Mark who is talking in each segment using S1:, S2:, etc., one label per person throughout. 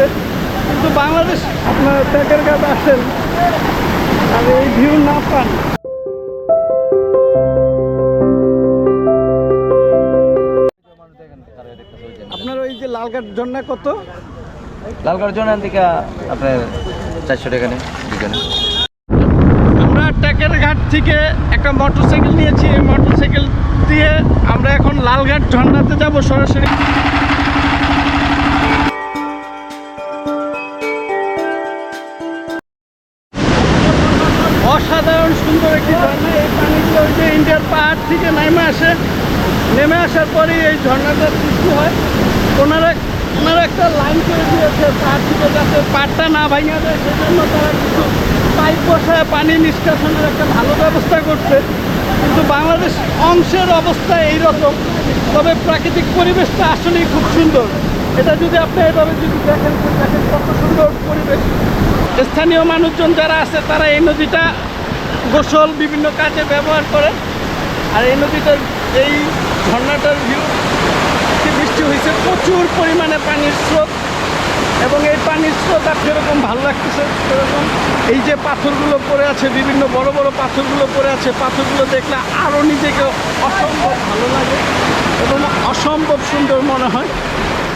S1: করছে কিন্তু বাংলাদেশ আপনার ট্যাকের ঘাট আসেন। আর এই ভিউ না পান। আপনার ওই যে লালঘাট ঝর্ণা কত?
S2: লালগড় জোন থেকে আপনার চারশো টাকা নেই
S1: আমরা ট্যাকের ঘাট থেকে একটা মোটরসাইকেল নিয়েছি। এই মোটরসাইকেল দিয়ে আমরা এখন লালঘাট ঝর্ণাতে যাব সরাসরি। অসাধারণ সুন্দর একটি ঝর্ণা। এই পানিগুলো ওই যে ইন্ডিয়ার পাহাড় থেকে নেমে আসে। নেমে আসার পরেই এই ঝর্ণাটার সৃষ্টি হয়। ওনারা ওনারা একটা লাইন করে দিয়েছে পাহাড় থেকে যাতে পাড়টা না ভাঙা যায়। সেজন্য তারা কিছু পাইপ বসায় পানি নিষ্কাশনের একটা ভালো ব্যবস্থা করছে। কিন্তু বাংলাদেশ অংশের অবস্থা এইরকম তবে প্রাকৃতিক পরিবেশটা আসলেই খুব সুন্দর। এটা যদি আপনি এভাবে যদি দেখেন দেখেন কত সুন্দর পরিবেশ। স্থানীয় মানুষজন যারা আছে, তারা এই নদীটা গোসল বিভিন্ন কাজে ব্যবহার করে। আর এই নদীটার এই ঝর্ণাটার ভিউ বৃষ্টি হয়েছে, প্রচুর পরিমাণে পানির স্রোত এবং এই পানির স্রোত আর যেরকম ভালো লাগতেছে, সেরকম। এই যে পাথরগুলো পড়ে আছে, বিভিন্ন বড় বড় পাথরগুলো পড়ে আছে, পাথরগুলো দেখলে আরও নিজেকে অসম্ভব ভালো লাগে। এবং অসম্ভব সুন্দর মনে হয়।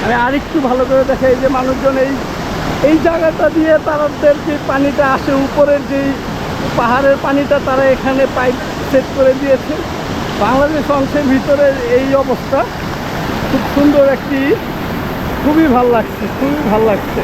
S1: আমি আরেকটু ভালো করে দেখে যে মানুষজন এই এই জায়গাটা দিয়ে তাদের যে পানিটা আসে, উপরের যেই পাহাড়ের পানিটা তারা এখানে পাইপ সেট করে দিয়েছে। বাংলাদেশ অংশের ভিতরে এই অবস্থা। খুব সুন্দর একটি, খুবই ভালো লাগছে, খুবই ভালো লাগছে।